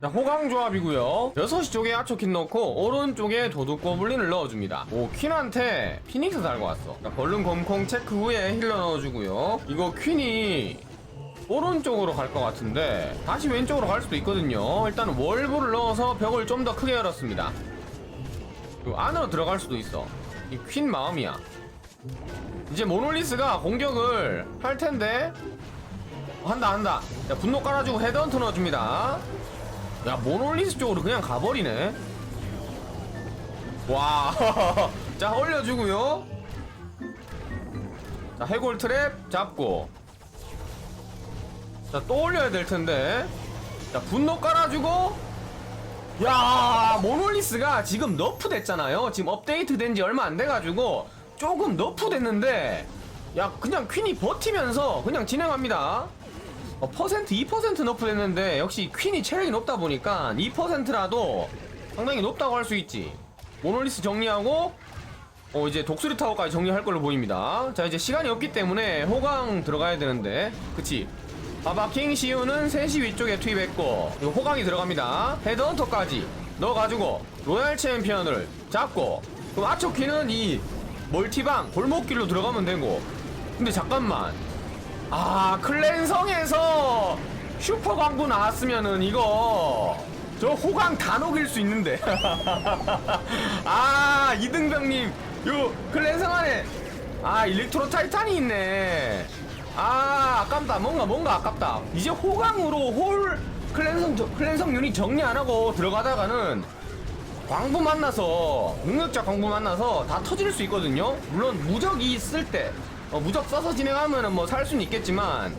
자, 호강 조합이고요. 6시 쪽에 아초킨 넣고 오른쪽에 도둑 고블린을 넣어줍니다. 오 퀸한테 피닉스 달고 왔어. 자, 벌룬 검콩 체크 후에 힐러 넣어주고요. 이거 퀸이 오른쪽으로 갈 것 같은데 다시 왼쪽으로 갈 수도 있거든요. 일단 월브를 넣어서 벽을 좀 더 크게 열었습니다. 그리고 안으로 들어갈 수도 있어. 이 퀸 마음이야. 이제 모놀리스가 공격을 할 텐데. 한다 한다. 야 분노 깔아주고 헤드헌터 넣어줍니다 야 모놀리스 쪽으로 그냥 가버리네. 와자 올려주고요. 자 해골 트랩 잡고. 자 또 올려야 될 텐데. 자 분노 깔아주고. 야 모놀리스가 지금 너프 됐잖아요. 지금 업데이트 된 지 얼마 안 돼가지고 조금 너프 됐는데 야 그냥 퀸이 버티면서 그냥 진행합니다 어, 퍼센트 2% 너프 됐는데 역시 퀸이 체력이 높다 보니까 2%라도 상당히 높다고 할 수 있지. 모놀리스 정리하고 어 이제 독수리 타워까지 정리할 걸로 보입니다. 자 이제 시간이 없기 때문에 호강 들어가야 되는데. 그치? 바바킹 시우는 3시 위쪽에 투입했고 그리고 호강이 들어갑니다. 헤드헌터까지 넣어가지고 로얄 챔피언을 잡고 그럼 아초키는 이 멀티방 골목길로 들어가면 되고. 근데 잠깐만 아 클랜성에서 슈퍼 광고 나왔으면은 이거 저 호강 다 녹일 수 있는데. 아 이등병님 요 클랜성 안에 아 일렉트로 타이탄이 있네. 아 아깝다. 뭔가 뭔가 아깝다. 이제 호강으로 홀 클랜성 저- 클랜성 유닛 정리 안 하고 들어가다가는 광부 만나서 능력자 광부 만나서 다 터질 수 있거든요. 물론 무적이 있을 때 어, 무적 써서 진행하면은 뭐 살 수는 있겠지만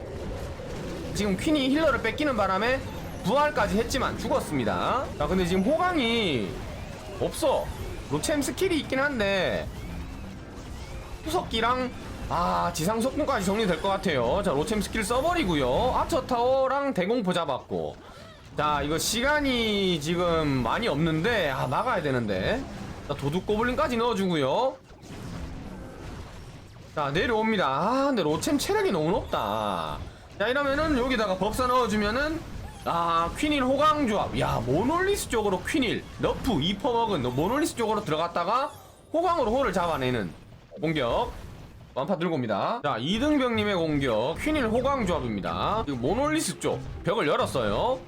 지금 퀸이 힐러를 뺏기는 바람에 부활까지 했지만 죽었습니다. 자 근데 지금 호강이 없어. 로챔 스킬이 있긴 한데 후석기랑 아 지상 속도까지 정리될 것 같아요. 자 로챔 스킬 써버리고요. 아처 타워랑 대공포 잡았고. 자 이거 시간이 지금 많이 없는데 아 막아야 되는데. 자 도둑 고블린까지 넣어주고요 자 내려옵니다. 아 근데 로챔 체력이 너무 높다. 자 이러면은 여기다가 법사 넣어주면은 아 퀸일 호강 조합. 야 모놀리스 쪽으로 퀸일 너프 2퍼 먹은 모놀리스 쪽으로 들어갔다가 호강으로 홀을 잡아내는 공격. 완파 들고 옵니다. 자 이등병님의 공격. 퀸일 호강 조합입니다. 그리고 모놀리스 쪽 벽을 열었어요.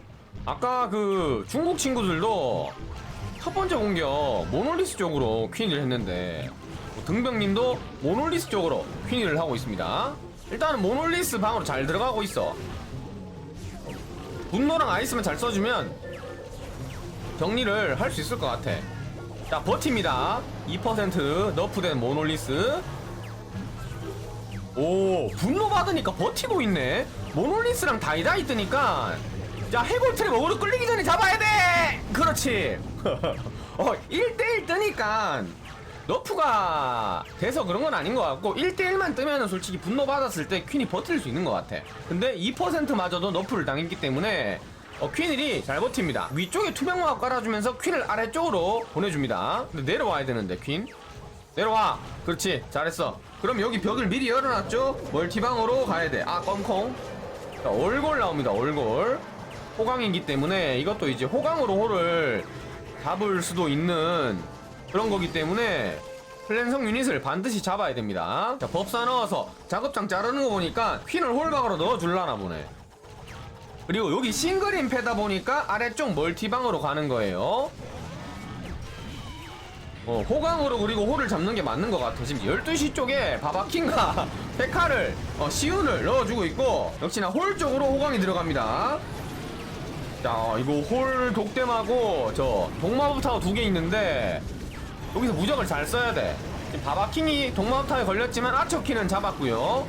아까 그 중국 친구들도 첫 번째 공격 모놀리스 쪽으로 퀸을 했는데 뭐 등병님도 모놀리스 쪽으로 퀸을 하고 있습니다. 일단은 모놀리스 방으로 잘 들어가고 있어. 분노랑 아이스만 잘 써주면 정리를 할 수 있을 것 같아. 자 버팁니다. 2% 너프된 모놀리스. 오 분노 받으니까 버티고 있네. 모놀리스랑 다이다이 뜨니까. 자 해골 트랩 어그로 끌리기 전에 잡아야 돼! 그렇지. 어 1대1 뜨니까 너프가 돼서 그런 건 아닌 것 같고 1대1만 뜨면은 솔직히 분노 받았을 때 퀸이 버틸 수 있는 것 같아. 근데 2%마저도 너프를 당했기 때문에 어, 퀸일이 잘 버팁니다. 위쪽에 투명화가 깔아주면서 퀸을 아래쪽으로 보내줍니다. 근데 내려와야 되는데 퀸. 내려와. 그렇지. 잘했어. 그럼 여기 벽을 미리 열어놨죠? 멀티방으로 가야 돼아 껌콩. 자, 얼골 나옵니다 얼골. 호강이기 때문에 이것도 이제 호강으로 홀을 잡을 수도 있는 그런 거기 때문에 플랜성 유닛을 반드시 잡아야 됩니다 자 법사 넣어서 작업장 자르는 거 보니까 퀸을 홀방으로 넣어줄라나 보네 그리고 여기 싱글인 패다 보니까 아래쪽 멀티방으로 가는 거예요 어, 호강으로 그리고 홀을 잡는 게 맞는 것 같아. 지금 12시 쪽에 바바킹과 페카를, 어, 시운을 넣어주고 있고, 역시나 홀 쪽으로 호강이 들어갑니다. 자, 이거 홀 독댐하고, 저, 동마법 타워 두 개 있는데, 여기서 무적을 잘 써야 돼. 지금 바바킹이 동마법 타워에 걸렸지만, 아처키는 잡았고요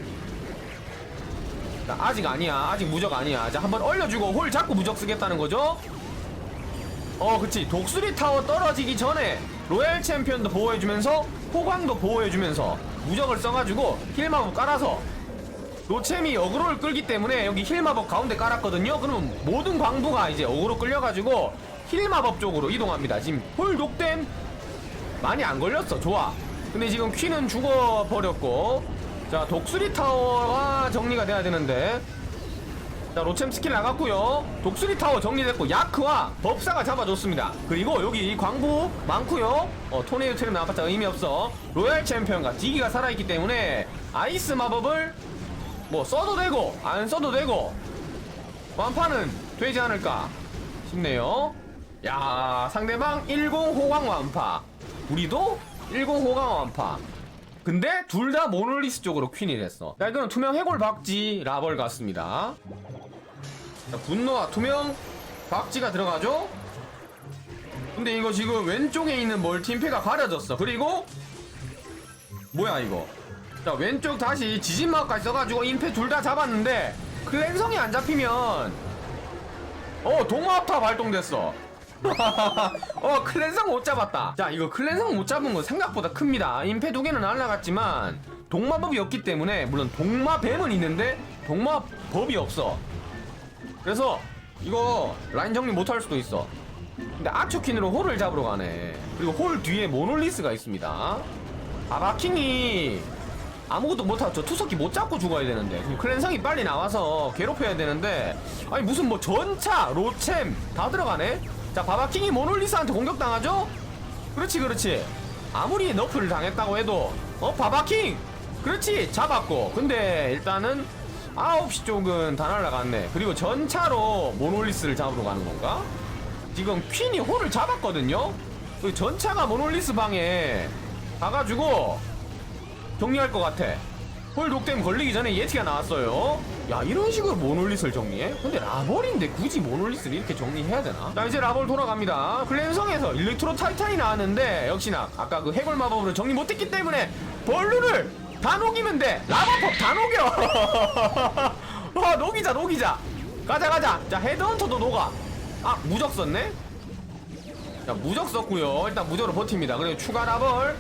자, 아직 아니야. 아직 무적 아니야. 자, 한번 얼려주고 홀 잡고 무적 쓰겠다는 거죠? 어 그치 독수리 타워 떨어지기 전에 로얄 챔피언도 보호해주면서 호광도 보호해주면서 무적을 써가지고 힐마법 깔아서 노챔이 어그로를 끌기 때문에 여기 힐마법 가운데 깔았거든요 그럼 모든 광부가 이제 어그로 끌려가지고 힐마법 쪽으로 이동합니다 지금 홀 독댐 많이 안 걸렸어. 좋아. 근데 지금 퀸은 죽어버렸고. 자 독수리 타워가 정리가 돼야 되는데. 자 로챔 스킬 나갔고요. 독수리 타워 정리됐고 야크와 법사가 잡아줬습니다. 그리고 여기 광부 많고요. 어 토네이도 트랩 나왔봤자 의미 없어. 로얄 챔피언과 디기가 살아있기 때문에 아이스 마법을 뭐 써도 되고 안 써도 되고 완파는 되지 않을까 싶네요. 야 상대방 10 호강 완파 우리도 10 호강 완파. 근데 둘 다 모놀리스 쪽으로 퀸이 됐어. 자 이거는 투명 해골 박쥐 라벌 같습니다. 자 분노와 투명 박쥐가 들어가죠? 근데 이거 지금 왼쪽에 있는 멀티임페가 가려졌어. 그리고 뭐야 이거? 자 왼쪽 다시 지진마까지 써가지고 임페 둘 다 잡았는데 클랜성이 안 잡히면 어 동마합타 발동됐어 어 클랜성 못 잡았다. 자 이거 클랜성 못 잡은 건 생각보다 큽니다. 임페 두 개는 날라갔지만 동마법이 없기 때문에 물론 동마뱀은 있는데 동마법이 없어. 그래서 이거 라인 정리 못 할 수도 있어. 근데 아초킨으로 홀을 잡으러 가네. 그리고 홀 뒤에 모놀리스가 있습니다. 아바킹이 아무것도 못하고 저 투석기 못 잡고 죽어야 되는데. 지금 클랜성이 빨리 나와서 괴롭혀야 되는데. 아니 무슨 뭐 전차 로챔 다 들어가네 자 바바킹이 모놀리스한테 공격당하죠? 그렇지 그렇지. 아무리 너프를 당했다고 해도 어 바바킹! 그렇지 잡았고. 근데 일단은 9시 쪽은 다 날라갔네. 그리고 전차로 모놀리스를 잡으러 가는 건가? 지금 퀸이 홀을 잡았거든요? 그 전차가 모놀리스 방에 가가지고 정리할 것 같아. 홀 독댐 걸리기 전에 예티가 나왔어요. 야 이런 식으로 모놀리스를 정리해? 근데 라벌인데 굳이 모놀리스를 이렇게 정리해야 되나? 자 이제 라벌 돌아갑니다. 클랜성에서 일렉트로 타이탄이 나왔는데 역시나 아까 그 해골 마법으로 정리 못했기 때문에 벌루를 다 녹이면 돼. 라버법 다 녹여. 와 녹이자 녹이자. 가자 가자. 자 헤드헌터도 녹아. 아 무적 썼네? 자 무적 썼고요 일단 무적으로 버팁니다 그리고 추가 라벌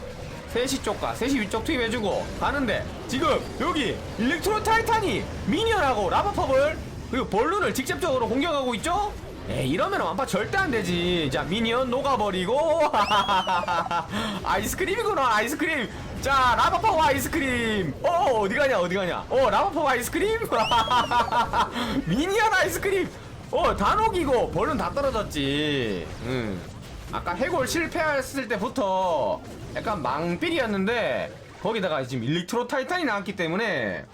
3시 쪽과 3시 위쪽 투입해주고 가는데 지금 여기 일렉트로 타이탄이 미니언하고 라버팝을 그리고 벌룬을 직접적으로 공격하고 있죠? 에이 이러면 완파 절대 안 되지. 자 미니언 녹아버리고. 아이스크림이구나 아이스크림. 자 라버팝 아이스크림. 어 어디 가냐 어디 가냐. 어 라버팝 아이스크림? 미니언 아이스크림. 어 다 녹이고 벌룬 다 떨어졌지. 응 아까 해골 실패했을 때부터 약간 망필이었는데 거기다가 지금 일렉트로 타이탄이 나왔기 때문에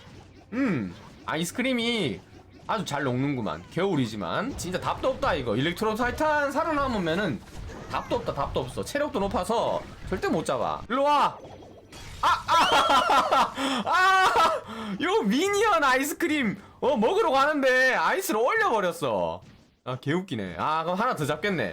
음 아이스크림이 아주 잘 녹는구만 겨울이지만 진짜 답도 없다 이거 일렉트로 타이탄 살아남으면은 답도 없다 답도 없어 체력도 높아서 절대 못 잡아 일로와 아, 아, 요 미니언 아이스크림 어 먹으러 가는데 아이스를 올려버렸어. 아 개웃기네. 아 그럼 하나 더 잡겠네.